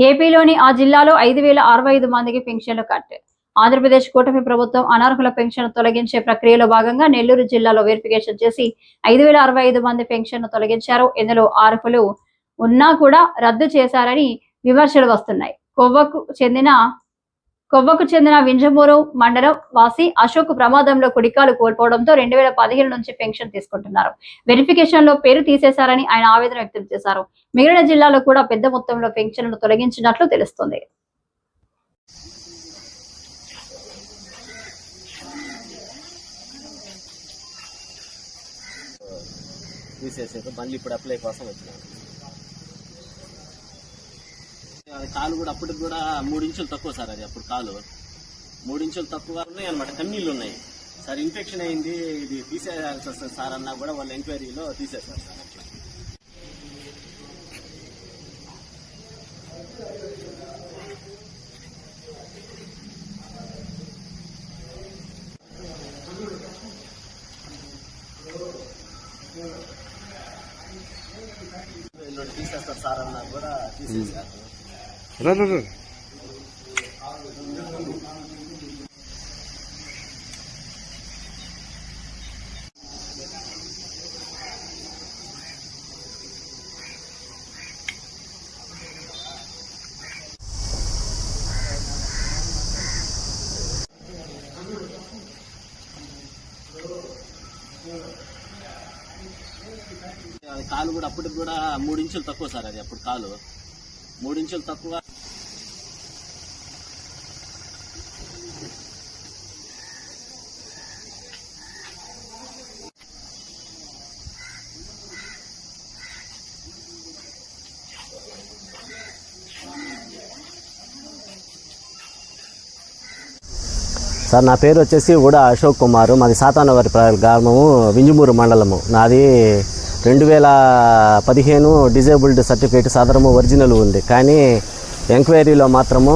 ఏపీలోని ఆ జిల్లాలో ఐదు వేల అరవై ఐదు మందికి పెన్షన్లు కట్ ఆంధ్రప్రదేశ్ కూటమి ప్రభుత్వం అనర్హుల పెన్షన్ తొలగించే ప్రక్రియలో భాగంగా నెల్లూరు జిల్లాలో వెరిఫికేషన్ చేసి ఐదు వేల అరవై ఐదు మంది పెన్షన్ తొలగించారు. ఇందులో అర్హులు ఉన్నా కూడా రద్దు చేశారని విమర్శలు వస్తున్నాయి. కొవ్వకు చెందిన కొవ్వకు చెందిన వింజమూరు మండలం వాసి అశోక్ ప్రమాదంలో కుడికాలు కోల్పోవడంతో రెండు వేల పదిహేను నుంచి పెన్షన్ తీసుకుంటున్నారు. వెరిఫికేషన్లో పేరు తీసేశారని ఆయన ఆవేదన వ్యక్తం చేశారు. మిగిలిన జిల్లాలో కూడా పెద్ద మొత్తంలో పెన్షన్లు తొలగించినట్లు తెలుస్తోంది. తీసేసారు మళ్ళీ ఇప్పుడు అప్లై కోసం వచ్చినాను అది కాలు కూడా అప్పటికి కూడా మూడు ఇంచులు తక్కువ సార్ అది అప్పుడు కాలు మూడు ఇంచులు తక్కువ ఉన్నాయి అనమాట కన్నీళ్ళు ఉన్నాయి సార్ ఇన్ఫెక్షన్ అయింది ఇది తీసేయాల్సి వస్తుంది సార్ అన్నా కూడా వాళ్ళ ఎంక్వైరీలో తీసేస్తారు సార్ తీసేస్తారు సార్ అన్నా కూడా తీసేసారు రా రా రా. అది కాలు కూడా అప్పటికి కూడా మూడు ఇంచులు తక్కువ సార్ అది అప్పుడు కాలు మూడించులు తక్కువ సార్ నా పేరు వచ్చేసి ఉడా అశోక్ కుమారు. మాది సాతానవరి గ్రామము వింజమూరు మండలము. నాది రెండు వేల పదిహేను డిజేబుల్డ్ సర్టిఫికేట్ సదరము ఒరిజినల్ ఉంది. కానీ ఎంక్వైరీలో మాత్రము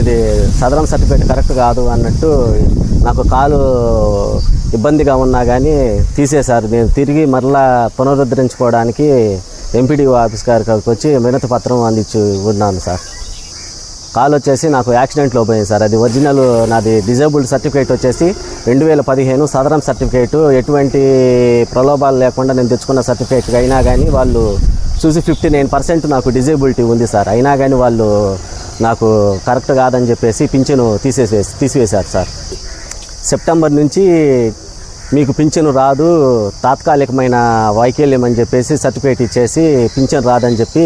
ఇది సదరం సర్టిఫికేట్ కరెక్ట్ కాదు అన్నట్టు నాకు కాలు ఇబ్బందిగా ఉన్నా కానీ తీసేశారు. నేను తిరిగి మరలా పునరుద్ధరించుకోవడానికి ఎంపీడీఓ ఆఫీస్ గారికి వచ్చి మిగతా పత్రం అందించి ఉన్నాను సార్. కాల్ వచ్చేసి నాకు యాక్సిడెంట్లో పోయింది సార్. అది ఒరిజినల్ నాది డిజేబుల్డ్ సర్టిఫికేట్ వచ్చేసి రెండు వేల పదిహేను సాధారణ సర్టిఫికేట్. ఎటువంటి ప్రలోభాలు లేకుండా నేను తెచ్చుకున్న సర్టిఫికేట్ అయినా కానీ వాళ్ళు చూసి ఫిఫ్టీ నైన్ పర్సెంట్ నాకు డిజేబిలిటీ ఉంది సార్. అయినా కానీ వాళ్ళు నాకు కరెక్ట్ కాదని చెప్పేసి పింఛను తీసేసే తీసివేశారు సార్. సెప్టెంబర్ నుంచి మీకు పింఛను రాదు తాత్కాలికమైన వైకల్యం అని చెప్పేసి సర్టిఫికేట్ ఇచ్చేసి పింఛను రాదని చెప్పి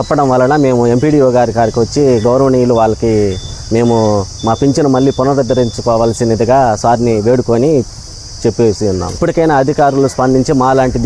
చెప్పడం వలన మేము ఎంపీడీఓ గారి గారికి వచ్చి గౌరవనీయులు వాళ్ళకి మేము మా పింఛను మళ్ళీ పునరుద్ధరించుకోవాల్సినదిగా సార్ని వేడుకొని చెప్పేసి ఉన్నాం. ఇప్పటికైనా అధికారులు స్పందించి మా లాంటి